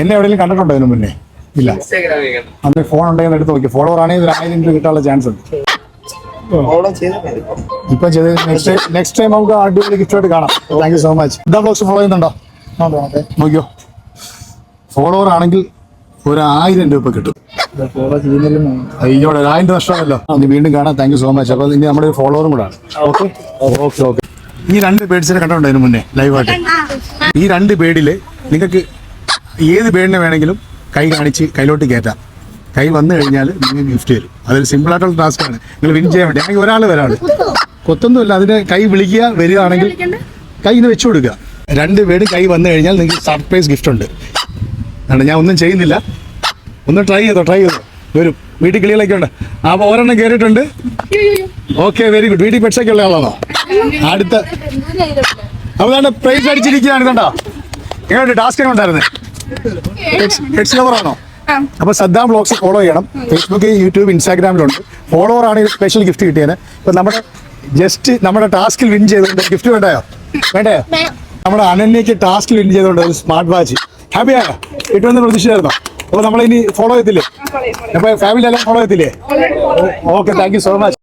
എന്നെ എവിടെയെങ്കിലും കണ്ടിട്ടുണ്ടോ ഇതിനു മുന്നേ? ഇല്ല. അന്ന് ഫോൺ ഉണ്ടെങ്കിൽ എടുത്ത് നോക്കി. ഫോളോവർ ആണെങ്കിൽ ഒരു ആയിരം രൂപ കിട്ടാനുള്ള ചാൻസ് ഉണ്ട്. ഇപ്പൊ. ചെയ്ത് നെക്സ്റ്റ് നെക്സ്റ്റ് ടൈം നമുക്ക് അടിപൊളി ഗിഫ്റ്റ് ആയിട്ട് കാണാം. താങ്ക് യു സോ മച്ച് ഇതാ ബ്ലോഗ്സ് ഫോളോ ചെയ്യുന്നുണ്ടോ? നോക്കിയോ? ഫോളോവർ ആണെങ്കിൽ ഒരു ആയിരം രൂപ കിട്ടും. അയ്യോ ആയിരം രൂപ നഷ്ടമല്ലോ ഇനി വീണ്ടും കാണാം. താങ്ക് യു സോ മച്ച് അപ്പൊ ഇനി നമ്മുടെ ഒരു ഫോളോവറും കൂടെ ആണ്. ഓക്കെ ഓക്കെ ഓക്കെ ഈ രണ്ട് പേഡ്സിനെ കണ്ടിട്ടുണ്ടോ ഇതിന് മുന്നേ? ലൈവായിട്ട് ഈ രണ്ട് പേഡിൽ നിങ്ങൾക്ക് ഏത് പേടിനെ വേണമെങ്കിലും കൈ കാണിച്ച് കയ്യിലോട്ട് കയറ്റാം. കൈ വന്നു കഴിഞ്ഞാൽ നിങ്ങൾക്ക് ഗിഫ്റ്റ് തരും. അതൊരു സിമ്പിൾ ആയിട്ടുള്ള ടാസ്ക് ആണ്. നിങ്ങൾ വിൻ ചെയ്യാൻ വേണ്ടി. ആണെങ്കിൽ ഒരാൾ വരാണ്. കൊത്തൊന്നുമില്ല. അതിന് കൈ വിളിക്കുക വരികയാണെങ്കിൽ കൈ ഇന്ന് വെച്ചു കൊടുക്കുക. രണ്ട് പേര് കൈ വന്നു കഴിഞ്ഞാൽ നിങ്ങൾക്ക് സർപ്രൈസ് ഗിഫ്റ്റ് ഉണ്ട്. അതാണ് ഞാൻ ഒന്നും ചെയ്യുന്നില്ല. ഒന്ന് ട്രൈ ചെയ്തോ ട്രൈ ചെയ്തോ. വരും. വീട്ടിൽ കിളികളൊക്കെ ഉണ്ട്. അപ്പൊ ഒരെണ്ണം കയറിയിട്ടുണ്ട് ഓക്കെ വെരി ഗുഡ് വീട്ടിൽ പെട്സൊക്കെ ഉള്ള ആളാണോ? അടുത്ത. അപ്പൊ പ്രൈസ് അടിച്ചിരിക്കുകയാണ്. കണ്ടോ? എങ്ങനെയുണ്ട്? ടാസ്ക് എങ്ങനെ ഉണ്ടായിരുന്നു ലവർ ആണോ അപ്പൊ സദ്ദാം ബ്ലോഗ്സ് ഫോളോ ചെയ്യണം. ഫേസ്ബുക്ക് യൂട്യൂബ് ഇൻസ്റ്റാഗ്രാമിലുണ്ട് ഫോളോവർ ആണ് സ്പെഷ്യൽ ഗിഫ്റ്റ് കിട്ടിയത് ഇപ്പൊ നമ്മുടെ ജസ്റ്റ് നമ്മുടെ ടാസ്കിൽ വിൻ ചെയ്തുകൊണ്ട് ഗിഫ്റ്റ് വേണ്ടായോ? വേണ്ടേ നമ്മുടെ അനന്യക്ക് ടാസ്കിൽ വിൻ ചെയ്തുകൊണ്ട് ഒരു സ്മാർട്ട് വാച്ച് ഹാപ്പിയായോ കിട്ടുമെന്ന് പ്രതീക്ഷിച്ചായിരുന്നോ? അപ്പൊ നമ്മളിനി ഫോളോ ചെയ്തില്ലേ അപ്പൊ ഫാമിലി എല്ലാം ഫോളോ ചെയ്തില്ലേ okay thank you so much